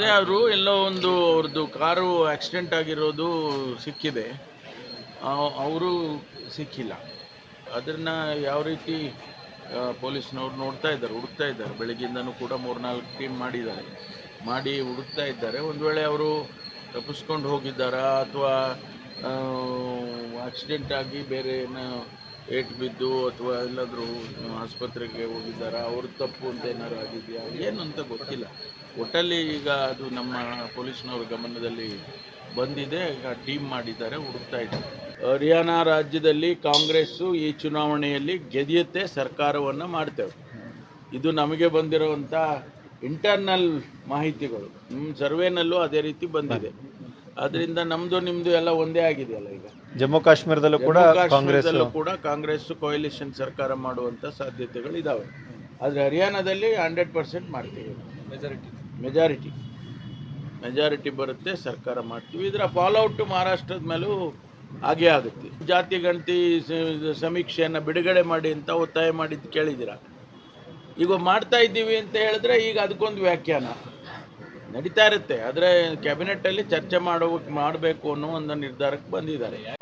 ಅದೇ ಅವರು ಎಲ್ಲೋ ಒಂದು ಅವ್ರದ್ದು ಕಾರು ಆಕ್ಸಿಡೆಂಟ್ ಆಗಿರೋದು ಸಿಕ್ಕಿದೆ. ಅವರು ಸಿಕ್ಕಿಲ್ಲ. ಅದನ್ನು ಯಾವ ರೀತಿ ಪೊಲೀಸ್ನವ್ರು ನೋಡ್ತಾ ಇದ್ದಾರೆ, ಹುಡುಕ್ತಾ ಇದ್ದಾರೆ. ಬೆಳಗ್ಗಿಂದನೂ ಕೂಡ ಮೂರ್ನಾಲ್ಕು ಟೀಮ್ ಮಾಡಿದ್ದಾರೆ. ಮಾಡಿ ಹುಡುಕ್ತಾ ಇದ್ದಾರೆ. ಒಂದು ವೇಳೆ ಅವರು ತಪ್ಪಿಸ್ಕೊಂಡು ಹೋಗಿದ್ದಾರಾ ಅಥವಾ ಆಕ್ಸಿಡೆಂಟ್ ಆಗಿ ಬೇರೆ ಏನೋ ಏಟು ಬಿದ್ದು ಅಥವಾ ಎಲ್ಲಾದರೂ ಆಸ್ಪತ್ರೆಗೆ ಹೋಗಿದ್ದಾರಾ? ಅವ್ರ ತಪ್ಪು ಅಂತ ಏನಾದ್ರು ಆಗಿದೆಯಾ? ಏನು ಅಂತ ಗೊತ್ತಿಲ್ಲ. ಒಟ್ಟಲ್ಲಿ ಈಗ ಅದು ನಮ್ಮ ಪೊಲೀಸ್ನವ್ರ ಗಮನದಲ್ಲಿ ಬಂದಿದೆ. ಈಗ ಟೀಮ್ ಮಾಡಿದ್ದಾರೆ, ಹುಡುಕ್ತಾ ಇದೆ ಹರಿಯಾಣ ರಾಜ್ಯದಲ್ಲಿ ಕಾಂಗ್ರೆಸ್ಸು ಈ ಚುನಾವಣೆಯಲ್ಲಿ ಗೆದಿಯುತ್ತೆ ಸರ್ಕಾರವನ್ನು ಮಾಡ್ತೇವೆ. ಇದು ನಮಗೆ ಬಂದಿರುವಂಥ ಇಂಟರ್ನಲ್ ಮಾಹಿತಿಗಳು. ನಿಮ್ಮ ಸರ್ವೇನಲ್ಲೂ ಅದೇ ರೀತಿ ಬಂದಿದೆ. ಅದರಿಂದ ನಮ್ಮದು ನಿಮ್ಮದು ಎಲ್ಲ ಒಂದೇ ಆಗಿದೆಯಲ್ಲ ಈಗ. ಜಮ್ಮು ಕಾಶ್ಮೀರದಲ್ಲೂ ಕೂಡ ಕಾಂಗ್ರೆಸ್ಲೂ ಕಾಂಗ್ರೆಸ್ ಕೂಡ ಕಾಂಗ್ರೆಸ್ ಕೊಯಲಿಷನ್ ಸರ್ಕಾರ ಮಾಡುವಂಥ ಸಾಧ್ಯತೆಗಳು ಇದಾವೆ. ಆದರೆ ಹರಿಯಾಣದಲ್ಲಿ ಹಂಡ್ರೆಡ್ ಪರ್ಸೆಂಟ್ ಮಾಡ್ತೀವಿ. ಮೆಜಾರಿಟಿ ಮೆಜಾರಿಟಿ ಮೆಜಾರಿಟಿ ಬರುತ್ತೆ ಸರ್ಕಾರ ಮಾಡ್ತೀವಿ. ಇದರ ಫಾಲೋಔಟ್ ಮಹಾರಾಷ್ಟ್ರದ ಮೇಲೂ ಹಾಗೇ ಆಗುತ್ತೆ. ಜಾತಿ ಗಣತಿ ಸಮೀಕ್ಷೆಯನ್ನ ಸಮೀಕ್ಷೆಯನ್ನು ಬಿಡುಗಡೆ ಮಾಡಿ ಅಂತ ಒತ್ತಾಯ ಮಾಡಿದ್ದು ಕೇಳಿದ್ದೀರಾ? ಈಗ ಮಾಡ್ತಾ ಇದ್ದೀವಿ ಅಂತ ಹೇಳಿದ್ರೆ ಈಗ ಅದಕ್ಕೊಂದು ವ್ಯಾಖ್ಯಾನ. ನಡೀತಾ ಇರುತ್ತೆ. ಆದರೆ ಕ್ಯಾಬಿನೆಟ್ಟಲ್ಲಿ ಚರ್ಚೆ ಮಾಡೋ ಮಾಡಬೇಕು ಅನ್ನೋ ಒಂದು ನಿರ್ಧಾರಕ್ಕೆ ಬಂದಿದ್ದಾರೆ.